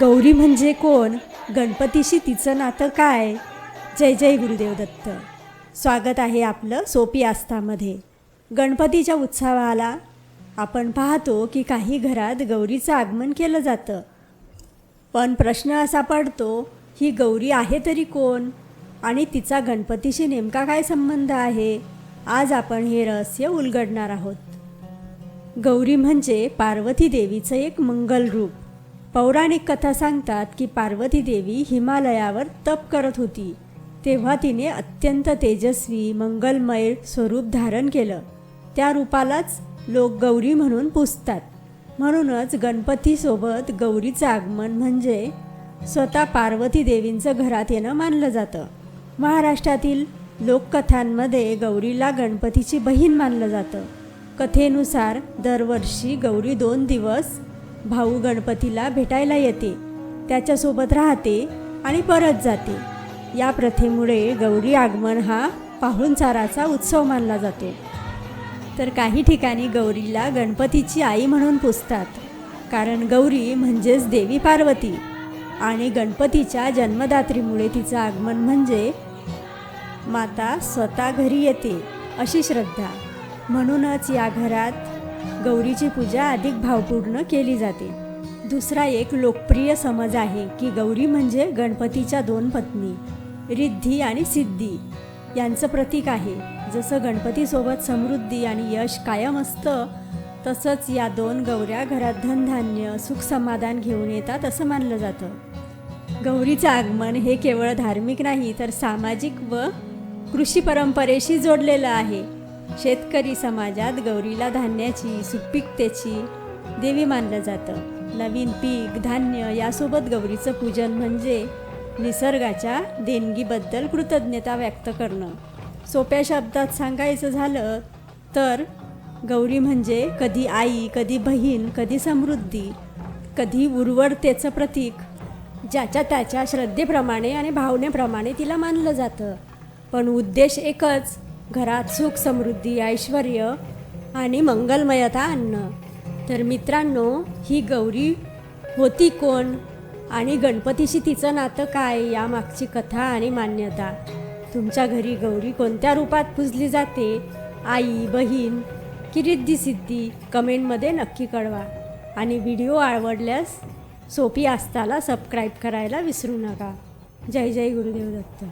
गौरी म्हणजे कोण? गणपतीशी तिचं नातं काय? जय जय गुरुदेव दत्त. स्वागत आहे आपलं सोपी आस्थामध्ये. गणपतीच्या उत्सवाला आपण पाहतो की काही घरात गौरीचं आगमन केलं जातं. पण प्रश्न असा पडतो ही गौरी आहे तरी कोण? आणि तिचा गणपतीशी नेमका काय संबंध आहे? आज आपण हे रहस्य उलगडणार आहोत. गौरी म्हणजे पार्वती देवीचं एक मंगल रूप पौराणिक कथा सांगतात की पार्वती देवी हिमालयावर तप करत होती. तेव्हा तिने अत्यंत तेजस्वी मंगलमय स्वरूप धारण केलं. त्या रूपालाच लोक गौरी म्हणून पुजतात. म्हणूनच गणपतीसोबत गौरीचं आगमन म्हणजे स्वतः पार्वती देवींचं घरात येणं मानलं जातं. महाराष्ट्रातील लोककथांमध्ये गौरीला गणपतीची बहीण मानलं जातं. कथेनुसार दरवर्षी गौरी दोन दिवस भाऊ गणपतीला भेटायला येते. त्याच्यासोबत राहते आणि परत जाते. या प्रथेमुळे गौरी आगमन हा पाहुणचाराचा उत्सव मानला जातो. तर काही ठिकाणी गौरीला गणपतीची आई म्हणून पुजतात. कारण गौरी म्हणजेच देवी पार्वती आणि गणपतीच्या जन्मदात्रीमुळे तिचं आगमन म्हणजे माता स्वतः घरी येते अशी श्रद्धा. म्हणूनच या घरात गौरीची पूजा अधिक भावपूर्ण केली जाते. दुसरा एक लोकप्रिय समज आहे की गौरी म्हणजे गणपतीच्या दोन पत्नी रिद्धी आणि सिद्धी. यांचं प्रतीक आहे जसं गणपतीसोबत समृद्धी आणि यश कायम असतं तसंच या दोन गौऱ्या घरात धनधान्य सुख समाधान घेऊन येतात असं मानलं जातं. गौरीचं आगमन हे केवळ धार्मिक नाही तर सामाजिक व कृषी परंपरेशी जोडलेलं आहे. शेतकरी समाजात गौरीला धान्याची सुपीकतेची देवी मानलं जातं. नवीन पीक धान्य यासोबत गौरीचं पूजन म्हणजे निसर्गाच्या देणगीबद्दल कृतज्ञता व्यक्त करणं. सोप्या शब्दात सांगायचं झालं तर गौरी म्हणजे कधी आई कधी बहीण कधी समृद्धी कधी उर्वरतेचं प्रतीक ज्याच्या त्याच्या श्रद्धेप्रमाणे आणि भावनेप्रमाणे तिला मानलं जातं. पण उद्देश एकच घरात सुख समृद्धी ऐश्वर आणि मंगलमयता आणणं तर मित्रांनो ही गौरी होती कोण आणि गणपतीशी तिचं नातं काय यामागची कथा आणि मान्यता. तुमच्या घरी गौरी कोणत्या रूपात पुजली जाते? आई बहीण की रिद्धी सिद्धी कमेंटमध्ये नक्की कळवा. आणि व्हिडिओ आवडल्यास सोपी आस्थाला सबस्क्राईब करायला विसरू नका. जय जय गुरुदेव दत्त.